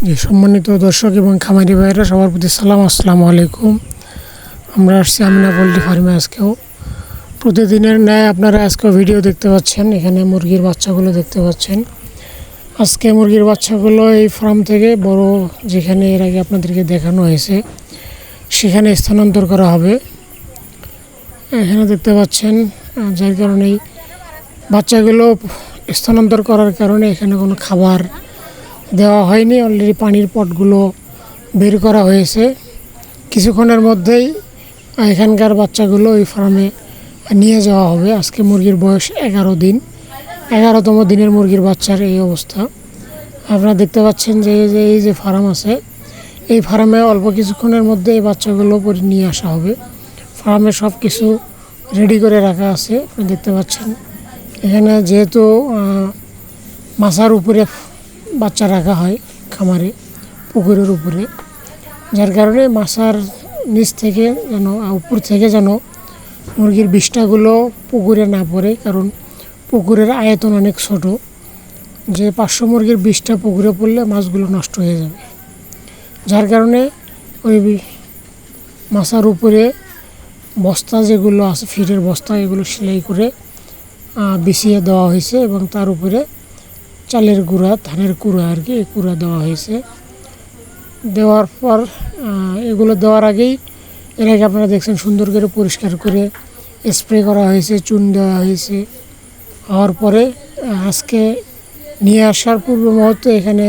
সম্মানিত দর্শক এবং খামারি ভাইরা সবার প্রতি সালাম, আসসালামু আলাইকুম। আমরা আসছি আমিনা পোলট্রি ফার্মে আজকেও। প্রতিদিনের ন্যায় আপনারা আজকেও ভিডিও দেখতে পাচ্ছেন, এখানে মুরগির বাচ্চাগুলো দেখতে পাচ্ছেন। আজকে মুরগির বাচ্চাগুলো এই ফার্ম থেকে বড় যেখানে এর আগে আপনাদেরকে দেখানো হয়েছে, সেখানে স্থানান্তর করা হবে। এখানে দেখতে পাচ্ছেন যার কারণেই বাচ্চাগুলো স্থানান্তর করার কারণে এখানে কোনো খাবার দেওয়া হয়নি অলরেডি পানির পটগুলো বের করা হয়েছে। কিছুক্ষণের মধ্যেই এখানকার বাচ্চাগুলো ওই ফার্মে নিয়ে যাওয়া হবে। আজকে মুরগির বয়স এগারো দিন। এগারোতম দিনের মুরগির বাচ্চার এই অবস্থা। আপনারা দেখতে পাচ্ছেন যে এই যে এই যে ফার্ম আছে, এই ফার্মে অল্প কিছুক্ষণের মধ্যে এই বাচ্চাগুলো নিয়ে আসা হবে। ফার্মে সব কিছু রেডি করে রাখা আছে। আপনি দেখতে পাচ্ছেন। এখানে যেহেতু মাছার উপরে বাচ্চা রাখা হয় খামারে, পুকুরের উপরে। যার কারণে মাছার নিচ থেকে যেন উপর থেকে যেন মুরগির বিষ্ঠাগুলো পুকুরে না পড়ে, কারণ পুকুরের আয়তন অনেক ছোট। যে পাঁচশো মুরগির বিষটা পুকুরে পড়লে মাছগুলো নষ্ট হয়ে যাবে। যার কারণে ওই মাছার উপরে বস্তা যেগুলো আছে ফিটের বস্তা, এগুলো সেলাই করে বিছিয়ে দেওয়া হয়েছে এবং তার উপরে চালের গুঁড়া, ধানের কুড়া আর কি কুড়া দেওয়া হয়েছে। দেওয়ার পর এগুলো দেওয়ার আগেই, এর আগে আপনারা দেখছেন সুন্দর করে পরিষ্কার করে স্প্রে করা হয়েছে, চুন দেওয়া হয়েছে। হওয়ার পরে আজকে নিয়ে আসার পূর্ব মুহূর্তে এখানে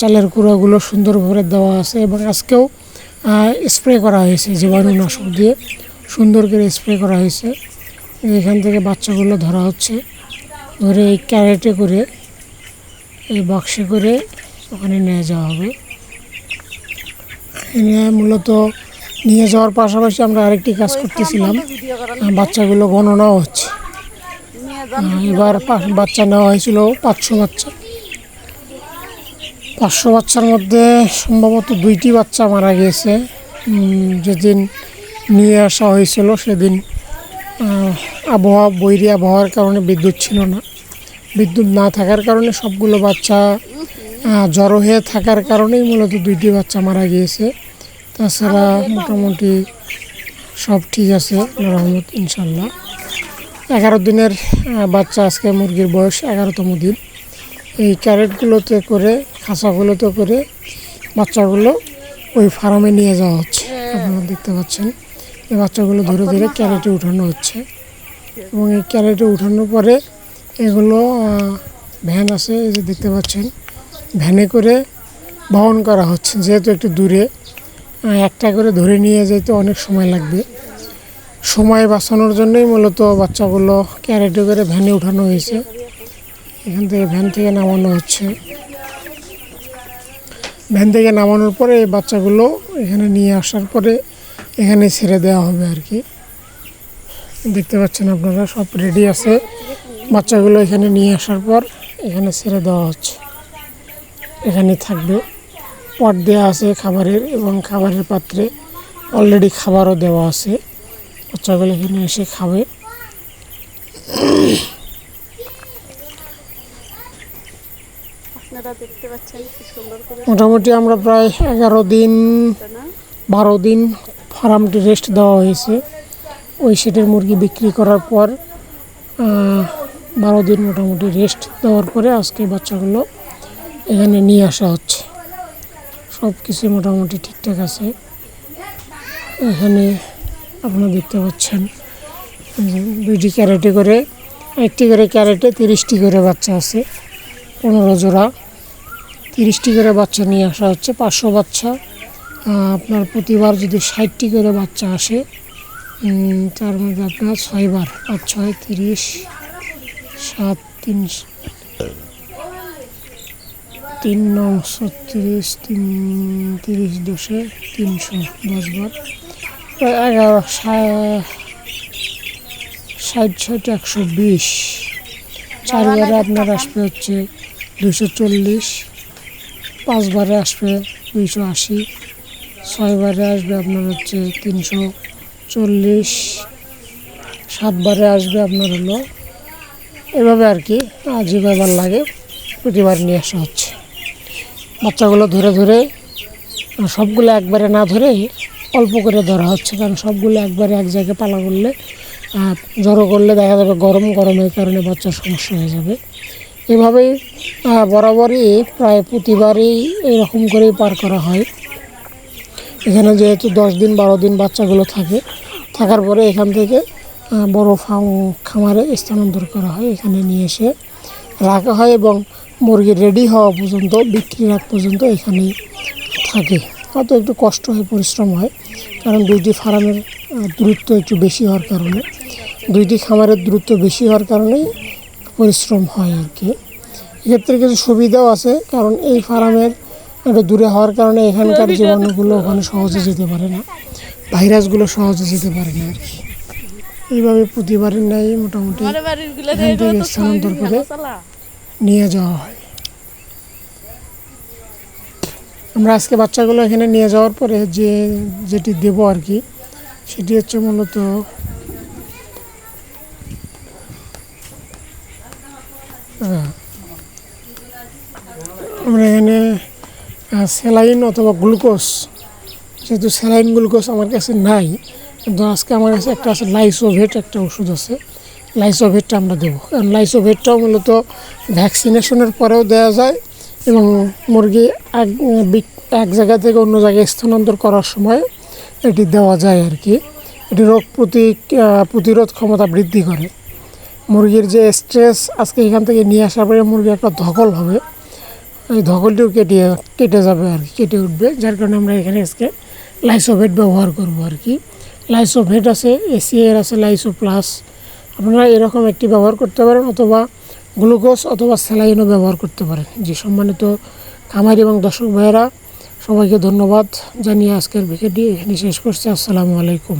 চালের কুড়াগুলো সুন্দরভাবে দেওয়া আছে এবং আজকেও স্প্রে করা হয়েছে জীবাণুনাশক দিয়ে। সুন্দর করে স্প্রে করা হয়েছে। এখান থেকে বাচ্চাগুলো ধরা হচ্ছে। ধরে এই ক্যারেটে করে এই বাক্সে করে ওখানে নিয়ে যাওয়া হবে। এখানে মূলত নিয়ে যাওয়ার পাশাপাশি আমরা আরেকটি কাজ করতেছিলাম। বাচ্চাগুলো গণনাও হচ্ছে। এবার বাচ্চা নেওয়া হয়েছিল পাঁচশো বাচ্চা। পাঁচশো বাচ্চার মধ্যে সম্ভবত দুইটি বাচ্চা মারা গিয়েছে। যেদিন নিয়ে আসা হয়েছিল সেদিন আবহাওয়া বৈরী আবহাওয়ার কারণে বিদ্যুৎ ছিল না। বিদ্যুৎ না থাকার কারণে সবগুলো বাচ্চা জড়ো হয়ে থাকার কারণেই মূলত দুইটি বাচ্চা মারা গিয়েছে। তাছাড়া মোটামুটি সব ঠিক আছে রহমত ইনশাল্লাহ এগারো দিনের বাচ্চা আজকে মুরগির বয়স এগারোতম দিন। এই ক্যারেটগুলোতে করে, খাঁচাগুলোতে করে বাচ্চাগুলো ওই ফার্মে নিয়ে যাওয়া হচ্ছে। আপনারা দেখতে পাচ্ছেন, এই বাচ্চাগুলো ধরে ধরে ক্যারেটে উঠানো হচ্ছে। এবং এই ক্যারেটে উঠানোর পরে এগুলো ভ্যান আছে, এই যে দেখতে পাচ্ছেন। ভ্যানে করে বহন করা হচ্ছে, যেহেতু একটু দূরে। একটা করে ধরে নিয়ে যেতে অনেক সময় লাগবে। সময় বাঁচানোর জন্যই মূলত বাচ্চাগুলো ক্যারেটে করে ভ্যানে উঠানো হয়েছে। এখান থেকে ভ্যান থেকে নামানো হচ্ছে। ভ্যান থেকে নামানোর পরে এই বাচ্চাগুলো এখানে নিয়ে আসার পরে এখানে ছেড়ে দেওয়া হবে আর কি। দেখতে পাচ্ছেন আপনারা, সব রেডি আছে। বাচ্চাগুলো এখানে নিয়ে আসার পর এখানে ছেড়ে দেওয়া হচ্ছে। এখানে থাকবে। পট দেওয়া আছে খাবারের এবং খাবারের পাত্রে অলরেডি খাবারও দেওয়া আছে। বাচ্চাগুলো এখানে এসে খাবে। মোটামুটি আমরা প্রায় এগারো দিন বারো দিন ফার্মটি রেস্ট দেওয়া হয়েছে। ওই সেটের মুরগি বিক্রি করার পর বারো দিন মোটামুটি রেস্ট দেওয়ার পরে আজকে বাচ্চাগুলো এখানে নিয়ে আসা হচ্ছে। সব কিছু মোটামুটি ঠিকঠাক আছে। এখানে আপনারা দেখতে পাচ্ছেন, দুইটি ক্যারেটে করে, একটি করে ক্যারেটে তিরিশটি করে বাচ্চা আছে, পনেরো জোড়া। তিরিশটি করে বাচ্চা নিয়ে আসা হচ্ছে, পাঁচশো বাচ্চা। আপনার প্রতিবার যদি ষাটটি করে বাচ্চা আসে তার মধ্যে আপনার ছয়বার, পাঁচ, ছয়, তিরিশ সাত তিন তিন নং ছত্রিশ তিন তিরিশ দশে তিনশো দশবার প্রায় এগারো ষাট ষাট একশো বিশ। চারবারে আপনার আসবে হচ্ছে দুশো চল্লিশ। পাঁচবারে আসবে দুইশো আশি। ছয়বারে আসবে আপনার হচ্ছে তিনশো চল্লিশ। সাতবারে আসবে আপনার হলো এভাবে আর কি যেভাবে লাগে প্রতিবার নিয়ে আসা হচ্ছে। বাচ্চাগুলো ধরে ধরে সবগুলো একবারে না ধরে অল্প করে ধরা হচ্ছে, কারণ সবগুলো একবারে এক জায়গায় পালা করলে জড়ো করলে দেখা যাবে গরম গরমের কারণে বাচ্চার সমস্যা হয়ে যাবে। এভাবেই বরাবরই প্রায় প্রতিবারই এরকম করেই পার করা হয়। এখানে যেহেতু দশ দিন বারো দিন বাচ্চাগুলো থাকে, থাকার পরে এখান থেকে বড় খামারে স্থানান্তর করা হয়, এখানে নিয়ে এসে রাখা হয় এবং মুরগি রেডি হওয়া পর্যন্ত, বিক্রি রাখ পর্যন্ত এখানেই থাকে। হয়তো একটু কষ্ট হয়, পরিশ্রম হয়, কারণ দুইটি ফার্মের দূরত্ব একটু বেশি হওয়ার কারণে। দুইটি খামারের দূরত্ব বেশি হওয়ার কারণেই পরিশ্রম হয় আর কি। এক্ষেত্রে কিছু সুবিধাও আছে, কারণ এই ফার্মের একটু দূরে হওয়ার কারণে এখানকার জীবাণুগুলো ওখানে সহজে যেতে পারে না, ভাইরাসগুলো সহজে যেতে পারে না আর কি। এইভাবে প্রতিবারের ন্যায় মোটামুটি এখান থেকে স্থানান্তর করে নিয়ে যাওয়া হয়। আমরা আজকে বাচ্চাগুলো এখানে নিয়ে যাওয়ার পরে যে যেটি দেবো আর কি সেটি হচ্ছে মূলত আমরা এখানে স্যালাইন অথবা গ্লুকোজ যেহেতু স্যালাইন গ্লুকোজ আমার কাছে নাই আজকে আমার কাছে একটা আছে, লাইসোভেট একটা ওষুধ আছে। লাইসোভেটটা আমরা দেবো। কারণ লাইসোভেটটাও মূলত ভ্যাকসিনেশনের পরেও দেওয়া যায় এবং মুরগি এক এক জায়গা থেকে অন্য জায়গায় স্থানান্তর করার সময় এটি দেওয়া যায় আর কি। এটি রোগ প্রতি প্রতিরোধ ক্ষমতা বৃদ্ধি করে। মুরগির যে স্ট্রেস আজকে এখান থেকে নিয়ে আসার পরে মুরগি একটা ধকল হবে। এই ধকলটিও কেটে কেটে যাবে আর কি, কেটে উঠবে। যার কারণে আমরা এখানে আজকে লাইসোভেট ব্যবহার করব আর কি। লাইসোভেট আছে এসিএর আছে লাইসো প্লাস আপনারা এরকম একটি ব্যবহার করতে পারেন অথবা গ্লুকোজ অথবা স্যালাইনও ব্যবহার করতে পারেন। যে সম্মানিত খামারি এবং দর্শক ভাইয়েরা, সবাইকে ধন্যবাদ জানিয়ে আজকের ভিডিওটি এখানে শেষ করছি। আসসালামু আলাইকুম।